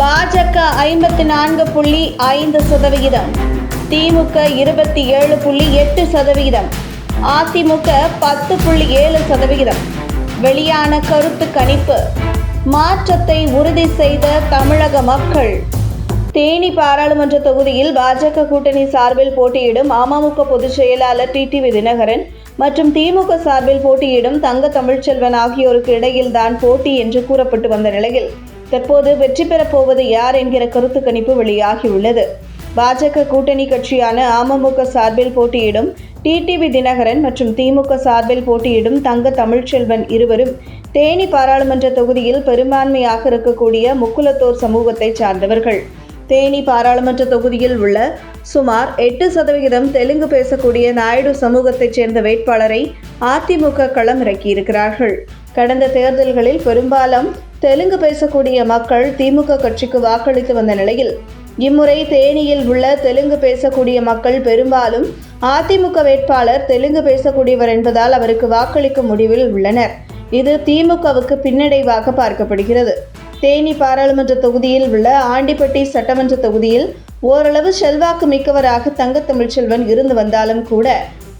பாஜக ஐம்பத்தி நான்கு புள்ளி ஐந்து சதவிகிதம் திமுக இருபத்தி ஏழு புள்ளி எட்டு சதவிகிதம் அதிமுக பத்து புள்ளி ஏழு சதவிகிதம். வெளியான கருத்து கணிப்பு. மாற்றத்தை உறுதி செய்த தமிழக மக்கள். தேனி பாராளுமன்ற தொகுதியில் பாஜக கூட்டணி சார்பில் போட்டியிடும் அமமுக பொதுச் செயலாளர் டிடிவி தினகரன் மற்றும் திமுக சார்பில் போட்டியிடும் தங்க தமிழ்ச்செல்வன் ஆகியோருக்கு இடையில்தான் போட்டி என்று கூறப்பட்டு வந்த நிலையில் தற்போது வெற்றி பெறப் போவது யார் என்கிற கருத்து கணிப்பு வெளியாகியுள்ளது. பாஜக கூட்டணி கட்சியான அமமுக சார்பில் போட்டியிடும் டிடிவி தினகரன் மற்றும் திமுக சார்பில் போட்டியிடும் தங்க தமிழ்ச்செல்வன் இருவரும் தேனி பாராளுமன்ற தொகுதியில் பெரும்பான்மையாக இருக்கக்கூடிய முக்குலத்தோர் சமூகத்தை சார்ந்தவர்கள். தேனி பாராளுமன்ற தொகுதியில் உள்ள சுமார் எட்டு சதவிகிதம் தெலுங்கு பேசக்கூடிய நாயுடு சமூகத்தைச் சேர்ந்த வேட்பாளரை அதிமுக களம் இறக்கியிருக்கிறார்கள். கடந்த தேர்தல்களில் பெரும்பாலும் தெலுங்கு பேசக்கூடிய மக்கள் திமுக கட்சிக்கு வாக்களித்து வந்த நிலையில் இம்முறை தேனியில் உள்ள தெலுங்கு பேசக்கூடிய மக்கள் பெரும்பாலும் அதிமுக வேட்பாளர் தெலுங்கு பேசக்கூடியவர் என்பதால் அவருக்கு வாக்களிக்கும் முடிவில் உள்ளனர். இது திமுகவுக்கு பின்னடைவாக பார்க்கப்படுகிறது. தேனி பாராளுமன்ற தொகுதியில் உள்ள ஆண்டிப்பட்டி சட்டமன்ற தொகுதியில் ஓரளவு செல்வாக்கு மிக்கவராக தங்க தமிழ்ச்செல்வன் இருந்து வந்தாலும் கூட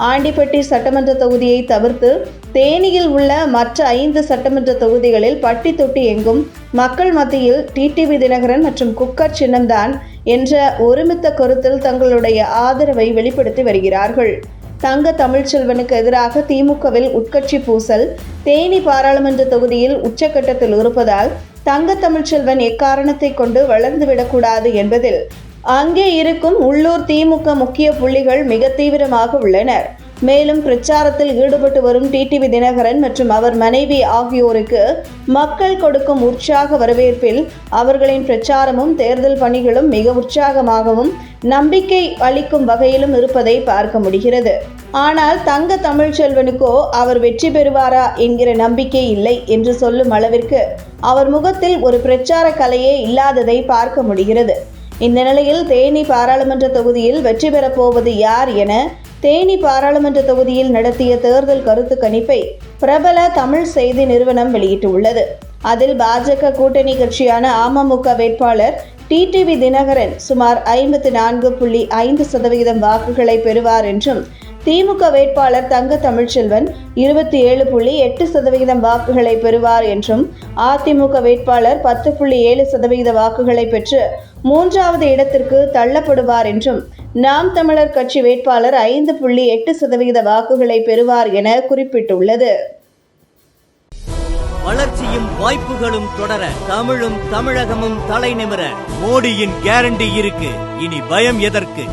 ஆண்டிப்பட்டி சட்டமன்ற தொகுதியை தவிர்த்து தேனியில் உள்ள மற்ற ஐந்து சட்டமன்ற தொகுதிகளில் பட்டி தொட்டி எங்கும் மக்கள் மத்தியில் டிடிவி தினகரன் மற்றும் குக்கர் சின்னம்தான் என்ற ஒருமித்த கருத்தில் தங்களுடைய ஆதரவை வெளிப்படுத்தி வருகிறார்கள். தங்க தமிழ்ச்செல்வனுக்கு எதிராக திமுகவில் உட்கட்சி பூசல் தேனி பாராளுமன்ற தொகுதியில் உச்சக்கட்டத்தில் இருப்பதால் தங்க தமிழ்ச்செல்வன் எக்காரணத்தை கொண்டு வளர்ந்துவிடக்கூடாது என்பதில் அங்கே இருக்கும் உள்ளூர் திமுக முக்கிய புள்ளிகள் மிக தீவிரமாக உள்ளனர். மேலும் பிரச்சாரத்தில் ஈடுபட்டு வரும் டிடிவி தினகரன் மற்றும் அவர் மனைவி ஆகியோருக்கு மக்கள் கொடுக்கும் உற்சாக வரவேற்பில் அவர்களின் பிரச்சாரமும் தேர்தல் பணிகளும் மிக உற்சாகமாகவும் நம்பிக்கை அளிக்கும் வகையிலும் இருப்பதை பார்க்க முடிகிறது. ஆனால் தங்க தமிழ்ச்செல்வனுக்கோ அவர் வெற்றி பெறுவாரா என்கிற நம்பிக்கை இல்லை என்று சொல்லும் அளவிற்கு அவர் முகத்தில் ஒரு பிரச்சார கலையே இல்லாததை பார்க்க முடிகிறது. இந்த நிலையில் தேனி பாராளுமன்ற தொகுதியில் வெற்றி பெறப்போவது யார் என தேனி பாராளுமன்ற தொகுதியில் நடத்திய தேர்தல் கருத்து கணிப்பை பிரபல தமிழ் செய்தி நிறுவனம் வெளியிட்டுள்ளது. அதில் பாஜக கூட்டணி கட்சியான அமமுக வேட்பாளர் டிடிவி தினகரன் சுமார் ஐம்பத்தி நான்கு புள்ளி ஐந்து சதவிகிதம் வாக்குகளை பெறுவார் என்றும் திமுக வேட்பாளர் தங்க தமிழ்ச்செல்வன் இருபத்தி ஏழு புள்ளி எட்டு சதவிகிதம் வாக்குகளை பெறுவார் என்றும் அதிமுக வேட்பாளர் பத்து புள்ளி ஏழு சதவிகித வாக்குகளை பெற்று மூன்றாவது இடத்திற்கு தள்ளப்படுவார் என்றும் நாம் தமிழர் கட்சி வேட்பாளர் ஐந்து புள்ளி எட்டு சதவிகித வாக்குகளை பெறுவார் என குறிப்பிட்டுள்ளது. வளர்ச்சியும் வாய்ப்புகளும் தொடர தமிழும் தமிழகமும் தலைநிமிர மோடியின் கேரண்டி இருக்கு. இனி பயம் எதற்கு?